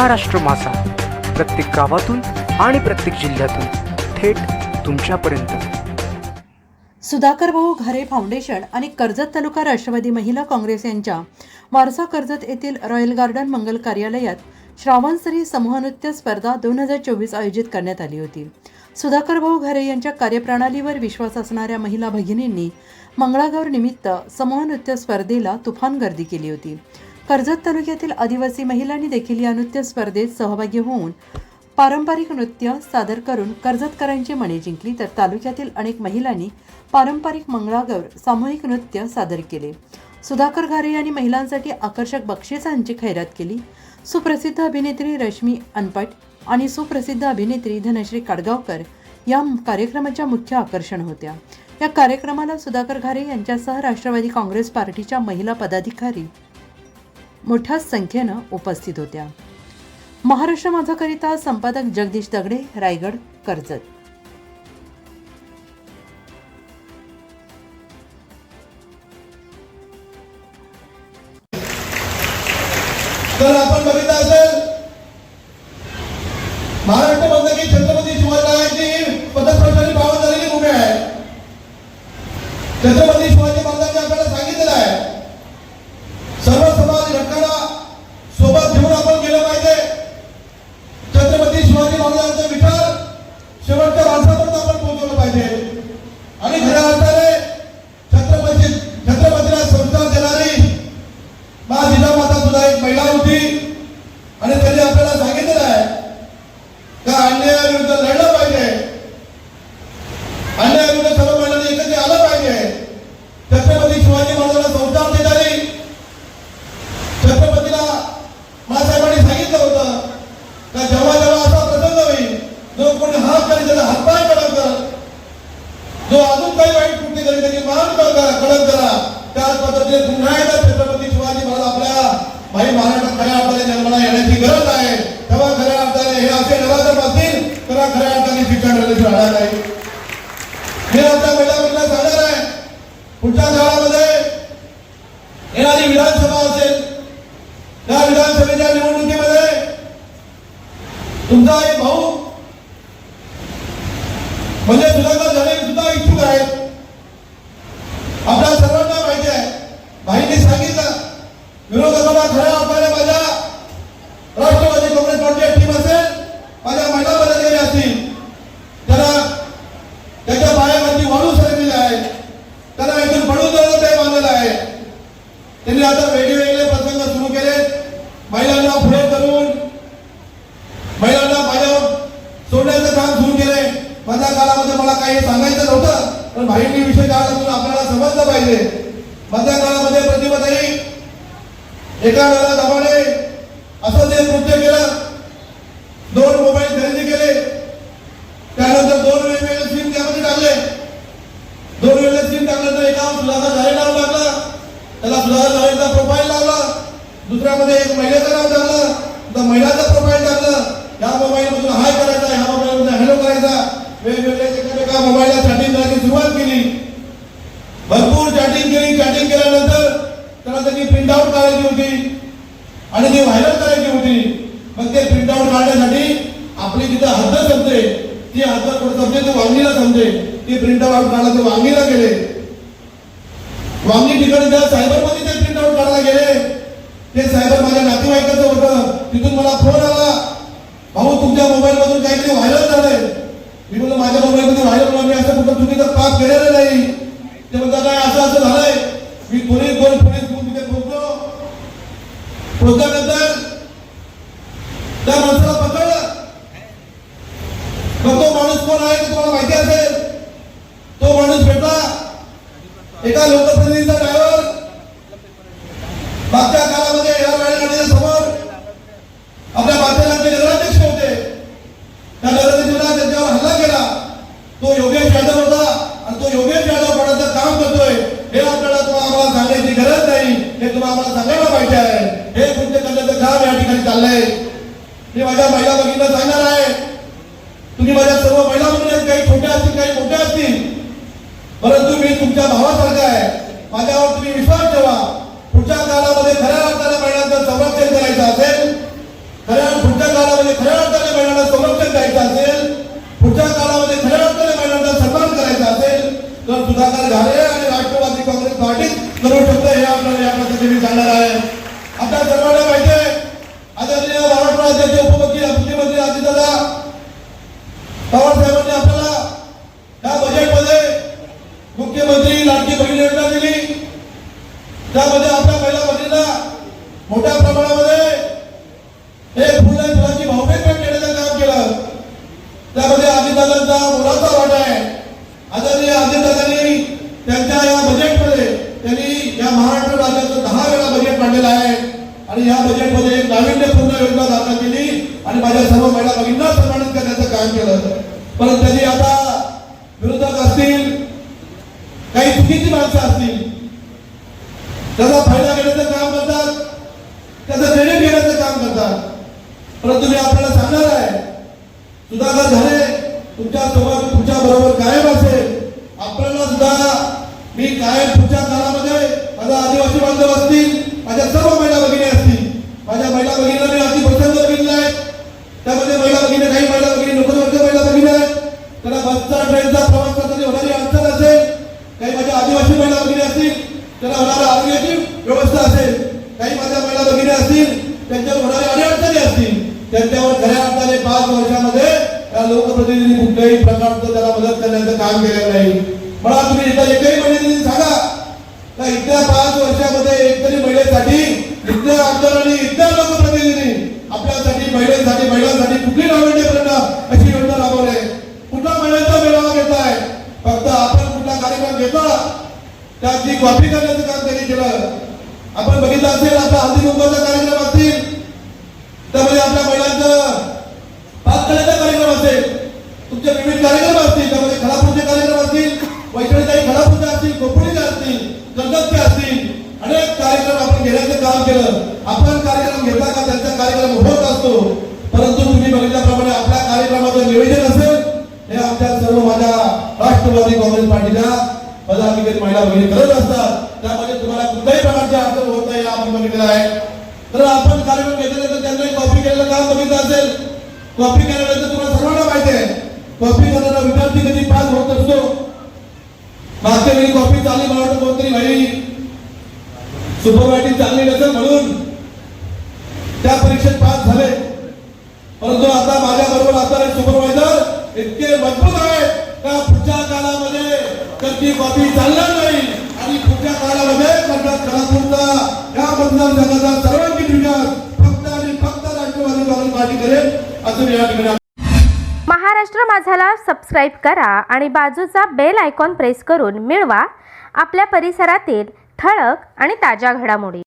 महाराष्ट्र मासा. प्रत्येक गावातून आणि प्रत्येक जिल्ह्यातून थेट तुमच्यापर्यंत. सुधाकर भाऊ घरे फाउंडेशन आणि कर्जत तालुका राष्ट्रवादी महिला काँग्रेस यांच्या वारसा कर्जत येथील रॉयल गार्डन मंगल कार्यालयात श्रावणसरी समूह नृत्य स्पर्धा दोन हजार चोवीस आयोजित करण्यात आली होती. सुधाकर भाऊ घरे यांच्या कार्यप्रणालीवर विश्वास असणाऱ्या महिला भगिनींनी मंगळागौर निमित्त समूह नृत्य स्पर्धेला तुफान गर्दी केली होती. कर्जत तालुक्यातील आदिवासी महिलांनी देखील या नृत्य स्पर्धेत सहभागी होऊन पारंपरिक नृत्य सादर करून कर्जतकरांची मने जिंकली. तर तालुक्यातील अनेक महिलांनी पारंपरिक मंगळागौर सामूहिक नृत्य सादर केले. सुधाकर घारे यांनी महिलांसाठी आकर्षक बक्षिसांची खैरात केली. सुप्रसिद्ध अभिनेत्री रश्मी अनपट आणि सुप्रसिद्ध अभिनेत्री धनश्री काडगावकर या कार्यक्रमाच्या मुख्य आकर्षण होत्या. या कार्यक्रमाला सुधाकर घारे यांच्यासह राष्ट्रवादी काँग्रेस पार्टीच्या महिला पदाधिकारी मोठ्या संख्येनं उपस्थित होत्या. महाराष्ट्र माझाकरिता संपादक जगदीश दगडे रायगड कर्जत. तर आपण बघितलं असेल महाराष्ट्र बंद की छत्रपती शिवाजी पदप्रश्नाची पावन झालेली भूमी आहे. छत्रपती शिवाजी महाराजांनी आपल्याला सांगितलेलं आहे सर्व समाज घटकांना सोबत घेऊन आपण गेलं पाहिजे छत्रपती शिवाजी महाराजांचं विचार शेवटच्या माणसापर्यंत आपण पोहोचवलं पाहिजे आणि खऱ्या अर्थाने छत्रपती छत्रपतीला संस्कार देणारी मा जिजामाता सुद्धा एक महिला होती आणि त्यांनी आपल्याला सांगितलेलं आहे का अन्यायाविरुद्ध लढलं पाहिजे अन्यायाविरुद्ध सर्व महिलांनी एकत्र आलं पाहिजे छत्रपती शिवाजी महाराजांना संस्कार देणारी छत्रपतीला मासाहेबांनी सांगितलं होतं का जेव्हा जेव्हा असा प्रसंग होईल जो कोणी हात करेल त्याचा हातपाय कडक कर जो अजून काही वाईट कृती करेल त्याची मान कडक कडक करा त्याच पद्धतीने पुन्हा एकदा छत्रपती शिवाजी महाराज आपल्या भाई महाराष्ट्रात खऱ्या अर्थाने जन्माला येण्याची गरज आहे तेव्हा खऱ्या अर्थाने हे असे नवाजम असतील तेव्हा खऱ्या अर्थाने शिक्षण रमेश राहणार नाही मी आता महिला महिला सांगणार आहे पुढच्या काळामध्ये येणारी विधानसभा असेल त्या विधानसभेच्या निवडणुकीमध्ये तुमचा एक भाऊ म्हणजे सुधाकर झाले सुद्धा इच्छुक आहेत आपल्या सर्वांना माहिती आहे भाईने सांगितलं विरोधकांना खऱ्या अर्थाने माझ्या राष्ट्रवादी काँग्रेस पार्टी टीम असेल माझ्या महिला पदाधिकारी असतील त्याला त्याच्या पायावरती वाळू सरकलेली आहे त्याला इथून पडून जाणं ते मानलेलं आहे त्यांनी आता वेगवेगळे प्रसंग सुरू केले महिलांना पुढे करून महिलांना माझ्यावर सोडण्याचं काम सुरू केले माझ्या काळामध्ये सांगायचं नव्हतं पण भाईंनी विषय काळातून आपल्याला समजलं पाहिजे. माझ्या काळामध्ये प्रतिभाताई एका दाबाने असं ते कृत्य केलं दोन मोबाईल खरेदी केले त्यानंतर दोन वेगवेगळे सिम त्यामध्ये टाकले. दोन वेगळे सिम टाकल्यानंतर एका सुधाकर झाडे नाव लागला त्याला सुधाकर झाडेचा प्रोफाईल लावला दुसऱ्यामध्ये एक महिलेचं नाव टाकलं तर महिलाचं प्रोफाईल टाकलं या मोबाईल मधून हाय करायचा ह्या मोबाईल मधून हॅलो करायचा वेगवेगळे एका मोबाईलला चॅटिंग करायची सुरुवात केली भरपूर चॅटिंग केली चॅटिंग केल्यानंतर त्याला त्याची प्रिंट आउट काढायची होती आणि ती व्हायरल करायची होती मग ते प्रिंट आउट काढण्यासाठी आपली जिथं हद्द समजे ती हातात कुठं समजे ते वांगीला समजे. ती प्रिंट आउट काढला ते वांगीला गेले. वांगी ठिकाणी त्या सायबरमध्ये ते प्रिंट आउट काढायला गेले. ते सायबर माझ्या नातेवाईकाचं होतं. तिथून मला फोन आला. भाऊ तुमच्या मोबाईल मधून काहीतरी व्हायरल झालंय. मी म्हणलं माझ्या मोबाईल मध्ये व्हायरल मी असं कुठं चुकीचं पास केलेलं नाही ते म्हणतात काय असं असं झालंय मी पोलीस दोन पोलीस घेऊन तिथे पोहोचलो पोहोचल्यानंतर त्या माणसाला पकडलं मग तो माणूस कोण आहे ते तुम्हाला माहिती असेल तो माणूस भेटला एका लोकप्रतिनिधीचा ड्रायव्हर मागच्या काळामध्ये या वेळेला समोर आपल्या बातम्यांचे नगराध्यक्ष होते. त्या नगराध्यक्षांना त्यांच्यावर हल्ला केला. तो योगेश यादव होता आणि तो योगेश यादव पडायचं काम करतोय हे आपल्याला तुम्हाला आम्हाला सांगायची गरज नाही. हे तुम्हाला आम्हाला सांगायला पाहिजे आहे. हे कृत्य करण्याचं काम या ठिकाणी चाललंय. मी माझ्या महिला भगिनीला सांगणार आहे. तुम्ही माझ्या सर्व महिला भगिनी काही छोट्या असतील काही मोठ्या असतील परंतु मी तुमच्या भावासारखा आहे. माझ्यावर तुम्ही विश्वास ठेवा. पुढच्या काळामध्ये खऱ्या अर्थाने महिलांचं संरक्षण करायचं असेल खऱ्या पुढच्या मोठ्या प्रमाणामध्ये हे फुलं फुलाची पण करण्याचं काम केलं. त्यामध्ये आदिदादांचा मुलाचा वाटा आहे. आदरणीय आदिदादांनी त्यांच्या या बजेटमध्ये त्यांनी या महाराष्ट्र राज्याचं दहा वेळा बजेट मांडलेलं आहे. आणि या बजेटमध्ये एक नाविन्यपूर्ण योजना दाखल केली आणि माझ्या सर्व महिला भगिनींना सन्मानित करण्याचं काम केलं. परंतु त्यांनी आता विरोधक असतील काही चुकीची माणसं असतील त्याचा फायदा घेण्याचं काम करतात? त्याचं क्रेडिट घेण्याचं काम करतात? परंतु मी आपल्याला सांगणार आहे सुधाकर झाले तुमच्यासोबत तुमच्या बरोबर कायम असेल. आपल्याला सुद्धा मी कायम पुढच्या काळामध्ये माझा आदिवासी बांधव असतील माझ्या सर्व महिला भगिनी असतील. माझ्या महिला भगिनीला मी अगदी प्रसंग बघितला आहे. त्यामध्ये महिला भगिनी काही महिला भगिनी नोकरवर्ग महिला भगिनी आहेत. त्यांना बसचा ट्रेनचा प्रवास करताना होणारी अडचण असेल काही माझ्या आदिवासी महिला भगिनी असतील त्याला होणारा आरोग्याची व्यवस्था असेल काही माझ्या महिला भगिनी असतील त्यांच्यावर होणाऱ्या अडचणी असतील त्यांच्यावर खऱ्या अर्थाने पाच वर्षामध्ये त्या लोकप्रतिनिधी कुठल्याही प्रकारचं त्याला मदत करण्याचं काम केलेलं नाही. मला तुम्ही इथं एकही महिन्याने सांगा. का इथल्या पाच वर्षामध्ये एकतरी महिलेसाठी इथल्या आमदारांनी इथल्या लोकप्रतिनिधी आपल्यासाठी महिलांसाठी महिलांसाठी कुठली नाविन्यपूर्ण कॉपी करण्याचं काम त्यांनी केलं. आपण बघितलं असेल आपला हल्दी कुंभाचा कार्यक्रम असतील. त्यामध्ये आपल्या महिलांचं पाचकड्याचा कार्यक्रम असेल. तुमचे विविध कार्यक्रम असतील. त्यामध्ये खडापूरचे कार्यक्रम असतील वैष्णवीताई खडापूरचे असतील कोपडीचे असतील कर्जतचे असतील. अनेक कार्यक्रम आपण घेण्याचं काम केलं. आपण कार्यक्रम घेता का? त्यांचा कार्यक्रम होत असतो. परंतु तुम्ही बघितल्याप्रमाणे आपल्या कार्यक्रमाचं नियोजन असेल हे आमच्या सर्व माझ्या राष्ट्रवादी काँग्रेस पार्टीच्या पदाधिकारी महिला भगिनी करत असतात त्यामध्ये तुम्हाला कुठल्याही प्रकारची अडचण होत नाही आपण बघितलेलं आहे. तर आपण कार्यक्रम घेतले तर त्यांनी कॉपी केलेलं काम बघितलं असेल. कॉपी केल्यानंतर तुम्हाला सर्वांना माहिती आहे. कॉपी करणारा विद्यार्थी कधी पास होत असतो. मागच्या वेळी कॉपी चालली मला वाटतं कोणतरी भाई सुपरवायटिंग चालली नसेल म्हणून. त्या परीक्षेत पास झाले. परंतु आता माझ्या बरोबर असणारे सुपरवायझर इतके मजबूत आहेत का पुढच्या काळामध्ये? तर ती कॉपी चालणार नाही. आणि पुढच्या काळामध्ये कर्नाटक खडापूरचा या मतदारसंघाचा सर्वांगीण विकास फक्त आणि फक्त राष्ट्रवादी काँग्रेस पार्टी करेल असं या ठिकाणी महाराष्ट्र माझाला सबस्क्राईब करा आणि बाजूचा बेल आयकॉन प्रेस करून मिळवा. आपल्या परिसरातील ठळक आणि ताज्या घडामोडी.